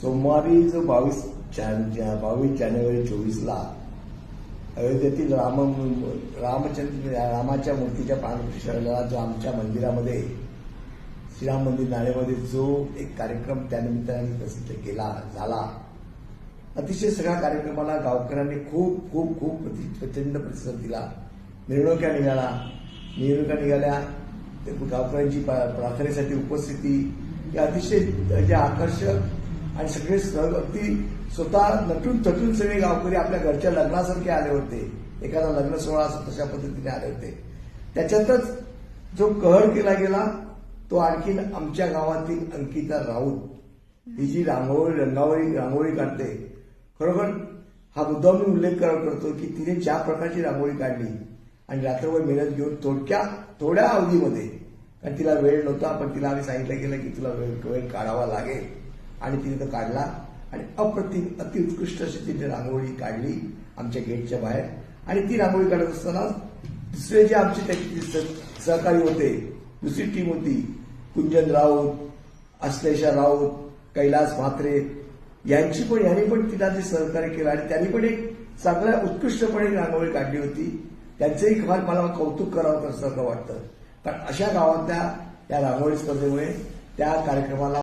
सोमवारी जो बावीस बावीस जानेवारी चोवीसला अयोध्येतील राम रामचंद्र रामाच्या मूर्तीच्या प्राणप्रतिष्ठाला जो आमच्या मंदिरामध्ये श्रीराम मंदिर नाळेमध्ये जो एक कार्यक्रम त्यानिमित्ताने प्रसिद्ध केला झाला. अतिशय सगळ्या कार्यक्रमाला गावकऱ्यांनी खूप खूप खूप प्रति- प्रचंड प्रतिसाद दिला. मिरवणुक्या निघाला मिरवणुका निघाल्या. गावकऱ्यांची प्रार्थनेसाठी उपस्थिती हे अतिशय जे आकर्षक आणि सगळे सहज अगदी स्वतः नटून तटून सगळे गावकरी आपल्या घरच्या लग्नासारखे आले होते. एखादा लग्न सोहळा तशा पद्धतीने आले होते. त्याच्यातच जो कहर केला गेला तो आणखीन आमच्या गावातील अंकिता राऊत. ही जी रांगोळी रंगावळी रांगोळी काढते. खरोखर हा मुद्दा मी उल्लेख करतो की तिने ज्या प्रकारची रांगोळी काढली. आणि रात्रभर मेहनत घेऊन थोडक्या थोड्या अवधीमध्ये कारण तिला वेळ नव्हता पण तिला आम्ही सांगितलं गेलं की तुला वेळ वेळ काढावा लागेल. आणि तिने तो काढला आणि अप्रतिम अतिउत्कृष्ट अशी तिने रांगोळी काढली आमच्या गेटच्या बाहेर. आणि ती रांगोळी काढत असताना दुसरे जे आमचे त्याचे सहकारी होते दुसरी टीम होती कुंजन राऊत अश्लेषा राऊत कैलास म्हात्रे यांची पण यांनी पण तिला जे सहकार्य केलं आणि त्यांनी पण एक चांगल्या उत्कृष्टपणे रांगोळी काढली होती. त्यांचंही फार मला कौतुक करावं असं वाटतं. कारण अशा गावातल्या या रांगोळी स्पर्धेमुळे त्या कार्यक्रमाला